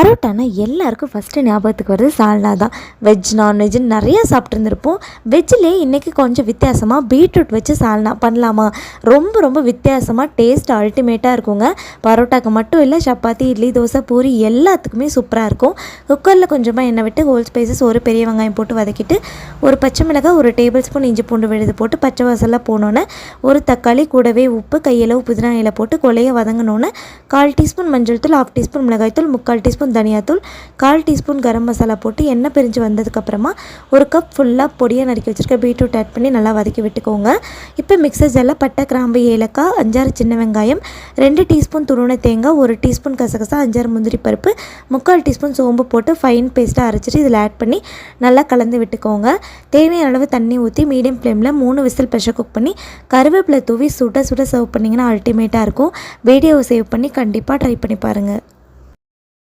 பரோட்டானா எல்லாருக்கும் ஃபஸ்ட்டு ஞாபகத்துக்கு வருது சால்னா தான். வெஜ் நான்வெஜ்னு நிறையா சாப்பிட்ருந்துருப்போம் வெஜ்ஜிலே இன்றைக்கி கொஞ்சம் வித்தியாசமாக பீட்ரூட் வச்சு சால்னா பண்ணலாமா? ரொம்ப ரொம்ப வித்தியாசமாக டேஸ்ட் அல்டிமேட்டாக இருக்குங்க. பரோட்டாக்கு மட்டும் இல்லை சப்பாத்தி இட்லி தோசை பூரி எல்லாத்துக்குமே சூப்பராக இருக்கும். குக்கரில் கொஞ்சமாக எண்ணெய் விட்டு ஹோல் ஸ்பைசஸ் ஒரு பெரிய வெங்காயம் போட்டு வதக்கிட்டு ஒரு பச்சை மிளகாய் ஒரு டேபிள் ஸ்பூன் இஞ்சி பூண்டு விழுது போட்டு பச்சை வாசலாக போனோன்னே ஒரு தக்காளி கூடவே உப்பு கையளவு புதினா இலை போட்டு கொலையை வதங்கினோன்னே கால் டீஸ்பூன் மஞ்சள் தூள் ஹாஃப் டீஸ்பூன் மிளகாய்த்தூள் முக்கால் டீஸ்பூன் தனியாத்தூள் கால் டீஸ்பூன் கரம் மசாலா போட்டு எண்ணெய் பிரிஞ்சு வந்ததுக்கப்புறமா ஒரு கப் ஃபுல்லாக பொடியாக நறுக்கி வச்சுருக்க பீட்ரூட் ஆட் பண்ணி நல்லா வதக்கி விட்டுக்கோங்க. இப்போ மிக்சர் ஜல்ல பட்டை கிராம்பு ஏலக்காய் அஞ்சாறு சின்ன வெங்காயம் ரெண்டு டீஸ்பூன் துருவன தேங்காய் ஒரு டீஸ்பூன் கசகசா அஞ்சாறு முந்திரி பருப்பு முக்கால் டீஸ்பூன் சோம்பு போட்டு ஃபைன் பேஸ்ட்டாக அரைச்சிட்டு இதில் ஆட் பண்ணி நல்லா கலந்து விட்டுக்கோங்க. தேவையான அளவு தண்ணி ஊற்றி மீடியம் ஃப்ளேமில் மூணு விசில் ப்ரெஷர் குக் பண்ணி கருவேப்பிலை தூவி சுட சுட சர்வ் பண்ணிங்கன்னா அல்டிமேட்டாக இருக்கும். வீடியோவை சேவ் பண்ணி கண்டிப்பாக ட்ரை பண்ணி பாருங்கள்